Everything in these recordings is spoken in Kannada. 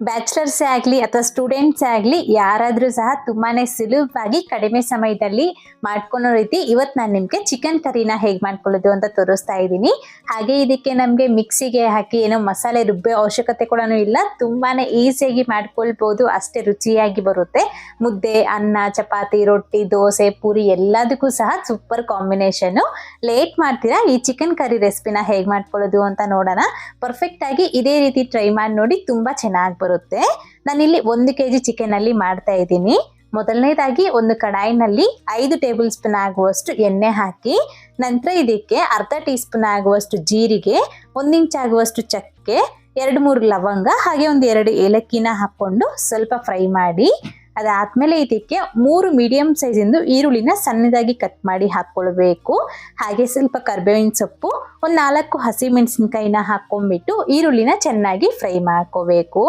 ಬ್ಯಾಚುಲರ್ಸೇ ಆಗಲಿ ಅಥವಾ ಸ್ಟೂಡೆಂಟ್ಸೇ ಆಗಲಿ ಯಾರಾದರೂ ಸಹ ತುಂಬಾ ಸುಲಭವಾಗಿ ಕಡಿಮೆ ಸಮಯದಲ್ಲಿ ಮಾಡ್ಕೊಳ್ಳೋ ರೀತಿ ಇವತ್ತು ನಾನು ನಿಮಗೆ ಚಿಕನ್ ಕರಿನ ಹೇಗೆ ಮಾಡ್ಕೊಳ್ಳೋದು ಅಂತ ತೋರಿಸ್ತಾ ಇದ್ದೀನಿ. ಹಾಗೆ ಇದಕ್ಕೆ ನಮಗೆ ಮಿಕ್ಸಿಗೆ ಹಾಕಿ ಏನೋ ಮಸಾಲೆ ರುಬ್ಬೆ ಅವಶ್ಯಕತೆ ಕೂಡ ಇಲ್ಲ. ತುಂಬಾ ಈಸಿಯಾಗಿ ಮಾಡ್ಕೊಳ್ಬೋದು. ಅಷ್ಟೇ ರುಚಿಯಾಗಿ ಬರುತ್ತೆ. ಮುದ್ದೆ, ಅನ್ನ, ಚಪಾತಿ, ರೊಟ್ಟಿ, ದೋಸೆ, ಪೂರಿ ಎಲ್ಲದಕ್ಕೂ ಸಹ ಸೂಪರ್ ಕಾಂಬಿನೇಷನ್ನು ಲೇಟ್ ಮಾಡ್ತೀರಾ? ಈ ಚಿಕನ್ ಕರಿ ರೆಸಿಪಿನ ಹೇಗೆ ಮಾಡ್ಕೊಳ್ಳೋದು ಅಂತ ನೋಡೋಣ. ಪರ್ಫೆಕ್ಟಾಗಿ ಇದೇ ರೀತಿ ಟ್ರೈ ಮಾಡಿ ನೋಡಿ ತುಂಬ ಚೆನ್ನಾಗಿ ಬರುತ್ತೆ. ನಾನಿಲ್ಲಿ ಒಂದು ಕೆ ಜಿ ಚಿಕನಲ್ಲಿ ಮಾಡ್ತಾ ಇದ್ದೀನಿ. ಮೊದಲನೇದಾಗಿ ಒಂದು ಕಡಾಯಿನಲ್ಲಿ ಐದು ಟೇಬಲ್ ಸ್ಪೂನ್ ಆಗುವಷ್ಟು ಎಣ್ಣೆ ಹಾಕಿ, ನಂತರ ಇದಕ್ಕೆ ಅರ್ಧ ಟೀ ಸ್ಪೂನ್ ಆಗುವಷ್ಟು ಜೀರಿಗೆ, ಒಂದು ಇಂಚ್ ಆಗುವಷ್ಟು ಚಕ್ಕೆ, ಎರಡು ಮೂರು ಲವಂಗ, ಹಾಗೆ ಒಂದು ಎರಡು ಏಲಕ್ಕಿನ ಹಾಕ್ಕೊಂಡು ಸ್ವಲ್ಪ ಫ್ರೈ ಮಾಡಿ, ಅದಾದ್ಮೇಲೆ ಇದಕ್ಕೆ ಮೂರು ಮೀಡಿಯಂ ಸೈಜಿಂದು ಈರುಳ್ಳಿನ ಸಣ್ಣದಾಗಿ ಕಟ್ ಮಾಡಿ ಹಾಕ್ಕೊಳ್ಬೇಕು ಹಾಗೆ ಸ್ವಲ್ಪ ಕರ್ಬೇವಿನ ಸೊಪ್ಪು, ಒಂದು ನಾಲ್ಕು ಹಸಿ ಮೆಣಸಿನ್ಕಾಯಿನ ಹಾಕ್ಕೊಂಡ್ಬಿಟ್ಟು ಈರುಳ್ಳಿನ ಚೆನ್ನಾಗಿ ಫ್ರೈ ಮಾಡ್ಕೋಬೇಕು.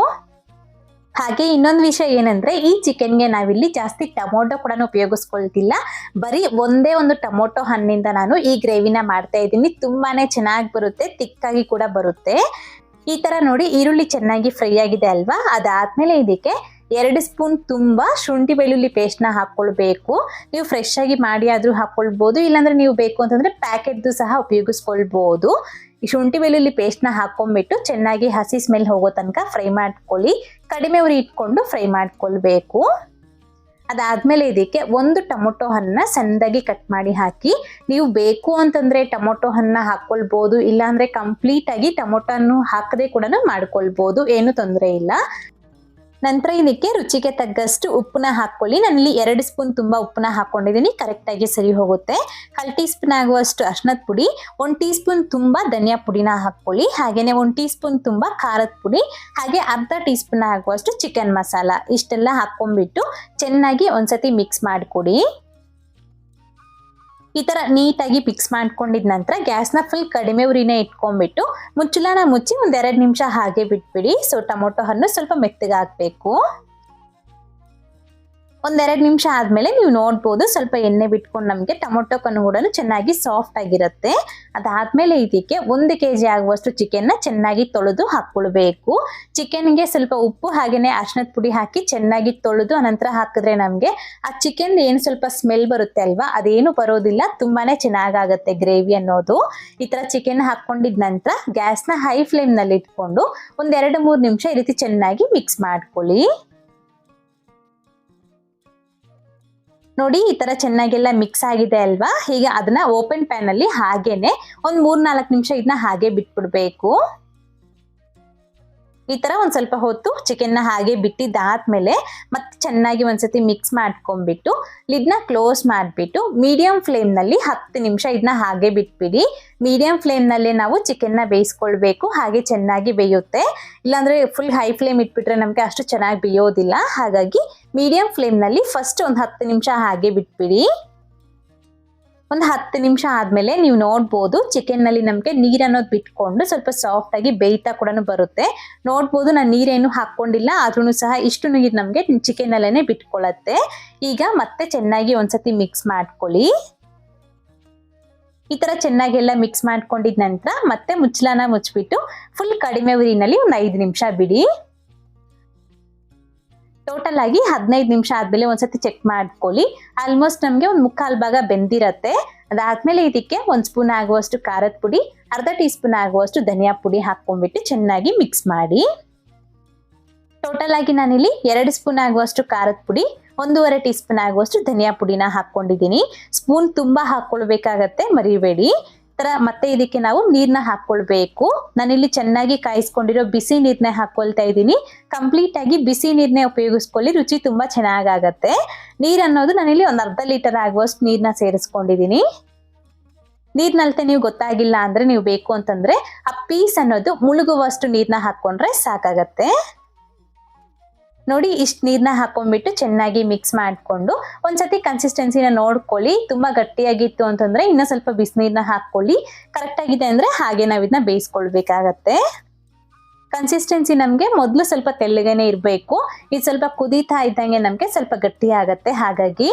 ಹಾಗೆ ಇನ್ನೊಂದು ವಿಷಯ ಏನಂದ್ರೆ, ಈ ಚಿಕನ್ಗೆ ನಾವಿಲ್ಲಿ ಜಾಸ್ತಿ ಟೊಮೊಟೊ ಕೂಡ ಉಪಯೋಗಿಸ್ಕೊಳ್ತಿಲ್ಲ. ಬರೀ ಒಂದೇ ಒಂದು ಟೊಮೊಟೊ ಹಣ್ಣಿಂದ ನಾನು ಈ ಗ್ರೇವಿನ ಮಾಡ್ತಾ ಇದ್ದೀನಿ. ತುಂಬಾನೇ ಚೆನ್ನಾಗಿ ಬರುತ್ತೆ, ತಿಕ್ಕಾಗಿ ಕೂಡ ಬರುತ್ತೆ. ಈ ತರ ನೋಡಿ ಈರುಳ್ಳಿ ಚೆನ್ನಾಗಿ ಫ್ರೈ ಆಗಿದೆ ಅಲ್ವಾ? ಅದಾದ್ಮೇಲೆ ಇದಕ್ಕೆ ಎರಡು ಸ್ಪೂನ್ ತುಂಬ ಶುಂಠಿ ಬೆಳ್ಳುಳ್ಳಿ ಪೇಸ್ಟ್ನ ಹಾಕ್ಕೊಳ್ಬೇಕು ನೀವು ಫ್ರೆಶ್ ಆಗಿ ಮಾಡಿ ಆದರೂ ಹಾಕ್ಕೊಳ್ಬೋದು ಇಲ್ಲಾಂದ್ರೆ ನೀವು ಬೇಕು ಅಂತಂದ್ರೆ ಪ್ಯಾಕೆಟ್ದು ಸಹ ಉಪಯೋಗಿಸ್ಕೊಳ್ಬೋದು. ಶುಂಠಿ ಬೆಳ್ಳುಳ್ಳಿ ಪೇಸ್ಟ್ನ ಹಾಕ್ಕೊಂಡ್ಬಿಟ್ಟು ಚೆನ್ನಾಗಿ ಹಸಿ ಸ್ಮೆಲ್ ಹೋಗೋ ತನಕ ಫ್ರೈ ಮಾಡ್ಕೊಳ್ಳಿ. ಕಡಿಮೆ ಉರಿ ಇಟ್ಕೊಂಡು ಫ್ರೈ ಮಾಡ್ಕೊಳ್ಬೇಕು. ಅದಾದ್ಮೇಲೆ ಇದಕ್ಕೆ ಒಂದು ಟೊಮೊಟೊ ಹಣ್ಣನ್ನ ಸಣ್ಣದಾಗಿ ಕಟ್ ಮಾಡಿ ಹಾಕಿ, ನೀವು ಬೇಕು ಅಂತಂದ್ರೆ ಟೊಮೊಟೊ ಹಣ್ಣ ಹಾಕ್ಕೊಳ್ಬೋದು ಇಲ್ಲಾಂದ್ರೆ ಕಂಪ್ಲೀಟ್ ಆಗಿ ಟೊಮೊಟೊನ್ನು ಹಾಕದೆ ಕೂಡ ಮಾಡ್ಕೊಳ್ಬೋದು, ಏನು ತೊಂದರೆ ಇಲ್ಲ. ನಂತರ ಇದಕ್ಕೆ ರುಚಿಗೆ ತಗ್ಗಷ್ಟು ಉಪ್ಪನ್ನ ಹಾಕ್ಕೊಳ್ಳಿ. ನಾನಿಲ್ಲಿ ಎರಡು ಸ್ಪೂನ್ ತುಂಬ ಉಪ್ಪನ್ನ ಹಾಕ್ಕೊಂಡಿದ್ದೀನಿ ಕರೆಕ್ಟಾಗಿ ಸರಿ ಹೋಗುತ್ತೆ. ಕಾಲು ಟೀ ಸ್ಪೂನ್ ಆಗುವಷ್ಟು ಅರ್ಶನದ ಪುಡಿ, ಒಂದು ಟೀ ಸ್ಪೂನ್ ತುಂಬ ಧನಿಯಾ ಪುಡಿನ ಹಾಕ್ಕೊಳ್ಳಿ. ಹಾಗೆಯೇ ಒಂದು ಟೀ ಸ್ಪೂನ್ ತುಂಬ ಖಾರದ ಪುಡಿ, ಹಾಗೆ ಅರ್ಧ ಟೀ ಸ್ಪೂನ್ ಆಗುವಷ್ಟು ಚಿಕನ್ ಮಸಾಲ. ಇಷ್ಟೆಲ್ಲ ಹಾಕ್ಕೊಂಡ್ಬಿಟ್ಟು ಚೆನ್ನಾಗಿ ಒಂದ್ಸತಿ ಮಿಕ್ಸ್ ಮಾಡಿಕೊಡಿ. ಈ ಥರ ನೀಟಾಗಿ ಪಿಕ್ಸ್ ಮಾಡ್ಕೊಂಡಿದ ನಂತರ ಗ್ಯಾಸ್ನ ಫುಲ್ ಕಡಿಮೆ ಉರಿನೇ ಇಟ್ಕೊಂಡ್ಬಿಟ್ಟು ಮುಚ್ಚಳನ ಮುಚ್ಚಿ ಒಂದೆರಡು ನಿಮಿಷ ಹಾಗೆ ಬಿಟ್ಬಿಡಿ. ಸೊ ಟೊಮೊಟೊ ಹಣ್ಣು ಸ್ವಲ್ಪ ಮೆತ್ತಗಾಗಬೇಕು. ಒಂದೆರಡು ನಿಮಿಷ ಆದಮೇಲೆ ನೀವು ನೋಡ್ಬೋದು, ಸ್ವಲ್ಪ ಎಣ್ಣೆ ಬಿಟ್ಕೊಂಡು ನಮಗೆ ಟೊಮೊಟೊ ಕಣ್ಣು ಕೂಡ ಚೆನ್ನಾಗಿ ಸಾಫ್ಟ್ ಆಗಿರುತ್ತೆ. ಅದಾದಮೇಲೆ ಇದಕ್ಕೆ ಒಂದು ಕೆ ಜಿ ಆಗುವಷ್ಟು ಚಿಕನ್ನ ಚೆನ್ನಾಗಿ ತೊಳೆದು ಹಾಕ್ಕೊಳ್ಬೇಕು. ಚಿಕನ್ಗೆ ಸ್ವಲ್ಪ ಉಪ್ಪು ಹಾಗೆಯೇ ಅರ್ಶನದ ಪುಡಿ ಹಾಕಿ ಚೆನ್ನಾಗಿ ತೊಳೆದು ಅನಂತರ ಹಾಕಿದ್ರೆ ನಮಗೆ ಆ ಚಿಕನ್ ಏನು ಸ್ವಲ್ಪ ಸ್ಮೆಲ್ ಬರುತ್ತೆ ಅಲ್ವಾ, ಅದೇನು ಬರೋದಿಲ್ಲ, ತುಂಬಾನೇ ಚೆನ್ನಾಗಾಗುತ್ತೆ ಗ್ರೇವಿ ಅನ್ನೋದು. ಈ ಥರ ಚಿಕನ್ ಹಾಕ್ಕೊಂಡಿದ ನಂತರ ಗ್ಯಾಸ್ನ ಹೈ ಫ್ಲೇಮ್ನಲ್ಲಿ ಇಟ್ಕೊಂಡು ಒಂದೆರಡು ಮೂರು ನಿಮಿಷ ಈ ರೀತಿ ಚೆನ್ನಾಗಿ ಮಿಕ್ಸ್ ಮಾಡ್ಕೊಳ್ಳಿ. ನೋಡಿ, ಈ ತರ ಚೆನ್ನಾಗೆಲ್ಲ ಮಿಕ್ಸ್ ಆಗಿದೆ ಅಲ್ವಾ? ಹೀಗೆ ಅದನ್ನ ಓಪನ್ ಪ್ಯಾನ್ ಅಲ್ಲಿ ಹಾಗೇನೆ ಒಂದ್ ಮೂರ್ನಾಲ್ಕು ನಿಮಿಷ ಇದನ್ನ ಹಾಗೆ ಬಿಟ್ಬಿಡ್ಬೇಕು. ಈ ತರ ಒಂದ್ ಸ್ವಲ್ಪ ಹೊತ್ತು ಚಿಕನ್ನ ಹಾಗೆ ಬಿಟ್ಟಿದ್ದಾದ್ಮೇಲೆ ಮತ್ತೆ ಚೆನ್ನಾಗಿ ಒಂದ್ಸತಿ ಮಿಕ್ಸ್ ಮಾಡ್ಕೊಂಡ್ಬಿಟ್ಟು ಲಿಡ್ನ ಕ್ಲೋಸ್ ಮಾಡಿಬಿಟ್ಟು ಮೀಡಿಯಂ ಫ್ಲೇಮ್ನಲ್ಲಿ ಹತ್ತು ನಿಮಿಷ ಇದನ್ನ ಹಾಗೆ ಬಿಟ್ಬಿಡಿ. ಮೀಡಿಯಂ ಫ್ಲೇಮ್ನಲ್ಲೇ ನಾವು ಚಿಕನ್ನ ಬೇಯಿಸ್ಕೊಳ್ಬೇಕು, ಹಾಗೆ ಚೆನ್ನಾಗಿ ಬೇಯುತ್ತೆ. ಇಲ್ಲಾಂದ್ರೆ ಫುಲ್ ಹೈ ಫ್ಲೇಮ್ ಇಟ್ಬಿಟ್ರೆ ನಮಗೆ ಅಷ್ಟು ಚೆನ್ನಾಗಿ ಬೇಯೋದಿಲ್ಲ. ಹಾಗಾಗಿ ಮೀಡಿಯಂ ಫ್ಲೇಮ್ನಲ್ಲಿ ಫಸ್ಟ್ ಒಂದು ಹತ್ತು ನಿಮಿಷ ಹಾಗೆ ಬಿಟ್ಬಿಡಿ. ಒಂದು ಹತ್ತು ನಿಮಿಷ ಆದಮೇಲೆ ನೀವು ನೋಡ್ಬೋದು ಚಿಕನ್ನಲ್ಲಿ ನಮಗೆ ನೀರು ಅನ್ನೋದು ಬಿಟ್ಕೊಂಡು ಸ್ವಲ್ಪ ಸಾಫ್ಟಾಗಿ ಬೇಯ್ತಾ ಕೂಡ ಬರುತ್ತೆ. ನೋಡ್ಬೋದು ನಾನು ನೀರೇನು ಹಾಕ್ಕೊಂಡಿಲ್ಲ ಆದ್ರೂ ಸಹ ಇಷ್ಟು ನೀರು ನಮಗೆ ಚಿಕನಲ್ಲೇ ಬಿಟ್ಕೊಳ್ಳುತ್ತೆ ಈಗ ಮತ್ತೆ ಚೆನ್ನಾಗಿ ಒಂದ್ಸತಿ ಮಿಕ್ಸ್ ಮಾಡ್ಕೊಳ್ಳಿ. ಈ ಥರ ಚೆನ್ನಾಗೆಲ್ಲ ಮಿಕ್ಸ್ ಮಾಡ್ಕೊಂಡಿದ ನಂತರ ಮತ್ತೆ ಮುಚ್ಚಳನ ಮುಚ್ಚಿಬಿಟ್ಟು ಫುಲ್ ಕಡಿಮೆ ಉರಿನಲ್ಲಿ ಒಂದು ಐದು ನಿಮಿಷ ಬಿಡಿ. ಟೋಟಲ್ ಆಗಿ ಹದಿನೈದು ನಿಮಿಷ ಆದ್ಮೇಲೆ ಒಂದ್ಸತಿ ಚೆಕ್ ಮಾಡ್ಕೊಳ್ಳಿ. ಆಲ್ಮೋಸ್ಟ್ ನಮಗೆ ಒಂದು ಮುಕ್ಕಾಲು ಭಾಗ ಬೆಂದಿರತ್ತೆ. ಅದಾದ್ಮೇಲೆ ಇದಕ್ಕೆ ಒಂದ್ ಸ್ಪೂನ್ ಆಗುವಷ್ಟು ಖಾರದ ಪುಡಿ, ಅರ್ಧ ಟೀ ಸ್ಪೂನ್ ಆಗುವಷ್ಟು ಧನಿಯಾ ಪುಡಿ ಹಾಕ್ಕೊಂಡ್ಬಿಟ್ಟು ಚೆನ್ನಾಗಿ ಮಿಕ್ಸ್ ಮಾಡಿ. ಟೋಟಲ್ ಆಗಿ ನಾನಿಲ್ಲಿ ಎರಡು ಸ್ಪೂನ್ ಆಗುವಷ್ಟು ಖಾರದ ಪುಡಿ, ಒಂದೂವರೆ ಟೀ ಸ್ಪೂನ್ ಆಗುವಷ್ಟು ಧನಿಯಾ ಪುಡಿನ ಹಾಕ್ಕೊಂಡಿದ್ದೀನಿ. ಸ್ಪೂನ್ ತುಂಬಾ ಹಾಕ್ಕೊಳ್ಬೇಕಾಗತ್ತೆ, ಮರಿಬೇಡಿ. ತರ ಮತ್ತೆ ಇದಕ್ಕೆ ನಾವು ನೀರ್ನ ಹಾಕೊಳ್ಬೇಕು. ನಾನಿಲ್ಲಿ ಚೆನ್ನಾಗಿ ಕಾಯಿಸ್ಕೊಂಡಿರೋ ಬಿಸಿ ನೀರ್ನ ಹಾಕೊಳ್ತಾ ಇದ್ದೀನಿ. ಕಂಪ್ಲೀಟ್ ಆಗಿ ಬಿಸಿ ನೀರ್ನೇ ಉಪಯೋಗಿಸ್ಕೊಳ್ಳಿ, ರುಚಿ ತುಂಬಾ ಚೆನ್ನಾಗಾಗತ್ತೆ. ನೀರ್ ಅನ್ನೋದು ನಾನಿಲ್ಲಿ ಒಂದ್ ಅರ್ಧ ಲೀಟರ್ ಆಗುವಷ್ಟು ನೀರ್ನ ಸೇರಿಸ್ಕೊಂಡಿದ್ದೀನಿ. ನೀರ್ನಲ್ತೆ ನೀವು ಗೊತ್ತಾಗಿಲ್ಲ ಅಂದ್ರೆ ನೀವು ಬೇಕು ಅಂತಂದ್ರೆ, ಆ ಪೀಸ್ ಅನ್ನೋದು ಮುಳುಗುವಷ್ಟು ನೀರ್ನ ಹಾಕೊಂಡ್ರೆ ಸಾಕಾಗತ್ತೆ. ನೋಡಿ ಇಷ್ಟು ನೀರನ್ನ ಹಾಕೊಂಡ್ಬಿಟ್ಟು ಚೆನ್ನಾಗಿ ಮಿಕ್ಸ್ ಮಾಡಿಕೊಂಡು ಒಂದ್ಸತಿ ಕನ್ಸಿಸ್ಟೆನ್ಸಿನ ನೋಡ್ಕೊಳ್ಳಿ, ತುಂಬ ಗಟ್ಟಿಯಾಗಿತ್ತು ಅಂತಂದ್ರೆ ಇನ್ನೂ ಸ್ವಲ್ಪ ಬಿಸಿನೀರನ್ನ ಹಾಕ್ಕೊಳ್ಳಿ. ಕರೆಕ್ಟ್ ಆಗಿದೆ ಅಂದ್ರೆ ಹಾಗೆ ನಾವು ಇದನ್ನ ಬೇಯಿಸ್ಕೊಳ್ಬೇಕಾಗತ್ತೆ. ಕನ್ಸಿಸ್ಟೆನ್ಸಿ ನಮಗೆ ಮೊದಲು ಸ್ವಲ್ಪ ತೆಳ್ಳಗೇನೆ ಇರಬೇಕು. ಇದು ಸ್ವಲ್ಪ ಕುದೀತಾ ಇದ್ದಂಗೆ ನಮಗೆ ಸ್ವಲ್ಪ ಗಟ್ಟಿ ಆಗತ್ತೆ. ಹಾಗಾಗಿ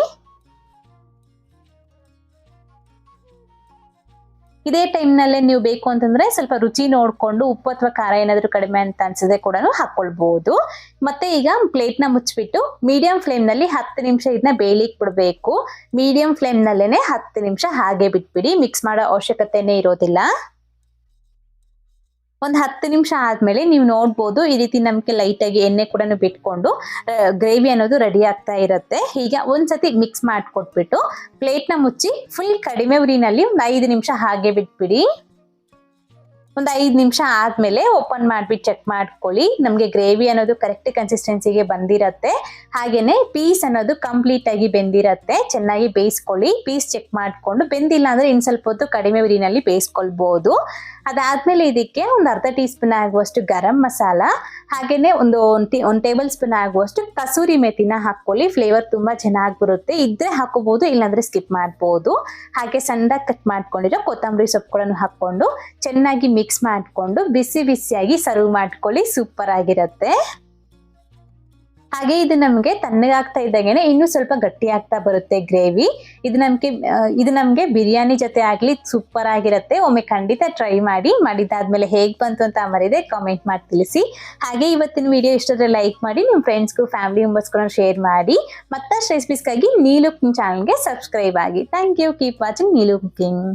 ಇದೇ ಟೈಮ್ನಲ್ಲೇ ನೀವು ಬೇಕು ಅಂತಂದ್ರೆ ಸ್ವಲ್ಪ ರುಚಿ ನೋಡಿಕೊಂಡು ಉಪ್ಪು ಅಥವಾ ಖಾರ ಏನಾದರೂ ಕಡಿಮೆ ಅಂತ ಅನ್ಸಿದ್ರೆ ಕೂಡ ಹಾಕೊಳ್ಬಹುದು ಮತ್ತೆ ಈಗ ಪ್ಲೇಟ್ನ ಮುಚ್ಚಿಬಿಟ್ಟು ಮೀಡಿಯಂ ಫ್ಲೇಮ್ನಲ್ಲಿ ಹತ್ತು ನಿಮಿಷ ಇದನ್ನ ಬೇಯಲಿಕ್ಕೆ ಬಿಡಬೇಕು. ಮೀಡಿಯಂ ಫ್ಲೇಮ್ನಲ್ಲೇ ಹತ್ತು ನಿಮಿಷ ಹಾಗೆ ಬಿಟ್ಬಿಡಿ. ಮಿಕ್ಸ್ ಮಾಡೋ ಅವಶ್ಯಕತೆನೇ ಇರೋದಿಲ್ಲ. ಒಂದು ಹತ್ತು ನಿಮಿಷ ಆದ್ಮೇಲೆ ನೀವು ನೋಡ್ಬೋದು, ಈ ರೀತಿ ನಮಗೆ ಲೈಟಾಗಿ ಎಣ್ಣೆ ಕೂಡ ಬಿಟ್ಕೊಂಡು ಗ್ರೇವಿ ಅನ್ನೋದು ರೆಡಿ ಆಗ್ತಾ ಇರುತ್ತೆ. ಹೀಗೆ ಒಂದ್ಸತಿ ಮಿಕ್ಸ್ ಮಾಡಿಕೊಟ್ಬಿಟ್ಟು ಪ್ಲೇಟ್ನ ಮುಚ್ಚಿ ಫುಲ್ ಕಡಿಮೆ ಉರಿನಲ್ಲಿ ಒಂದು ಐದು ನಿಮಿಷ ಹಾಗೆ ಬಿಟ್ಬಿಡಿ. ಒಂದು ಐದು ನಿಮಿಷ ಆದ್ಮೇಲೆ ಓಪನ್ ಮಾಡಿಬಿಟ್ಟು ಚೆಕ್ ಮಾಡ್ಕೊಳ್ಳಿ. ನಮಗೆ ಗ್ರೇವಿ ಅನ್ನೋದು ಕರೆಕ್ಟ್ ಕನ್ಸಿಸ್ಟೆನ್ಸಿಗೆ ಬಂದಿರತ್ತೆ. ಹಾಗೆಯೇ ಪೀಸ್ ಅನ್ನೋದು ಕಂಪ್ಲೀಟ್ ಆಗಿ ಬೆಂದಿರತ್ತೆ. ಚೆನ್ನಾಗಿ ಬೇಯಿಸ್ಕೊಳ್ಳಿ. ಪೀಸ್ ಚೆಕ್ ಮಾಡಿಕೊಂಡು ಬೆಂದಿಲ್ಲ ಅಂದರೆ ಇನ್ನು ಸ್ವಲ್ಪ ಹೊತ್ತು ಕಡಿಮೆ ಉರಿನಲ್ಲಿ ಬೇಯಿಸ್ಕೊಳ್ಬೋದು. ಅದಾದಮೇಲೆ ಇದಕ್ಕೆ ಒಂದು ಅರ್ಧ ಟೀ ಸ್ಪೂನ್ ಆಗುವಷ್ಟು ಗರಂ ಮಸಾಲ ಹಾಗೆಯೇ ಒಂದು ಒಂದು ಟೇಬಲ್ ಸ್ಪೂನ್ ಆಗುವಷ್ಟು ಕಸೂರಿ ಮೆಥಿನ ಹಾಕ್ಕೊಳ್ಳಿ. ಫ್ಲೇವರ್ ತುಂಬ ಚೆನ್ನಾಗಿ ಬರುತ್ತೆ. ಇದ್ರೆ ಹಾಕೋಬಹುದು ಇಲ್ಲಾಂದ್ರೆ ಸ್ಕಿಪ್ ಮಾಡ್ಬೋದು. ಹಾಗೆ ಸಣ್ಣದಾಗಿ ಕಟ್ ಮಾಡ್ಕೊಂಡಿರೋ ಕೊತ್ತಂಬರಿ ಸೊಪ್ಪುಗಳನ್ನು ಹಾಕ್ಕೊಂಡು ಚೆನ್ನಾಗಿ ಮಾಡಿಕೊಂಡು ಬಿಸಿ ಬಿಸಿಯಾಗಿ ಸರ್ವ್ ಮಾಡ್ಕೊಳ್ಳಿ. ಸೂಪರ್ ಆಗಿರುತ್ತೆ. ಹಾಗೆ ಇದು ನಮಗೆ ತಣ್ಣಗಾಗ್ತಾ ಇದ್ದಾಗೇನೆ ಇನ್ನೂ ಸ್ವಲ್ಪ ಗಟ್ಟಿ ಆಗ್ತಾ ಬರುತ್ತೆ ಗ್ರೇವಿ. ಇದು ನಮಗೆ ಇದು ನಮಗೆ ಬಿರಿಯಾನಿ ಜೊತೆ ಆಗಲಿ ಸೂಪರ್ ಆಗಿರುತ್ತೆ. ಒಮ್ಮೆ ಖಂಡಿತ ಟ್ರೈ ಮಾಡಿ. ಮಾಡಿದ್ದಾದ್ಮೇಲೆ ಹೇಗೆ ಬಂತು ಅಂತ ಮರಿದೆ ಕಾಮೆಂಟ್ ಮಾಡಿ ತಿಳಿಸಿ. ಹಾಗೆ ಇವತ್ತಿನ ವಿಡಿಯೋ ಇಷ್ಟದ್ರೆ ಲೈಕ್ ಮಾಡಿ ನಿಮ್ಮ ಫ್ರೆಂಡ್ಸ್ಗೂ ಫ್ಯಾಮಿಲಿ ಮೆಂಬರ್ಸ್ಗೂ ಶೇರ್ ಮಾಡಿ. ಮತ್ತಷ್ಟು ರೆಸಿಪೀಸ್ಗಾಗಿ ನೀಲು ಕುಕಿಂಗ್ ಚಾನಲ್ಗೆ ಸಬ್ಸ್ಕ್ರೈಬ್ ಆಗಿ. Thank you keep watching Neelu cooking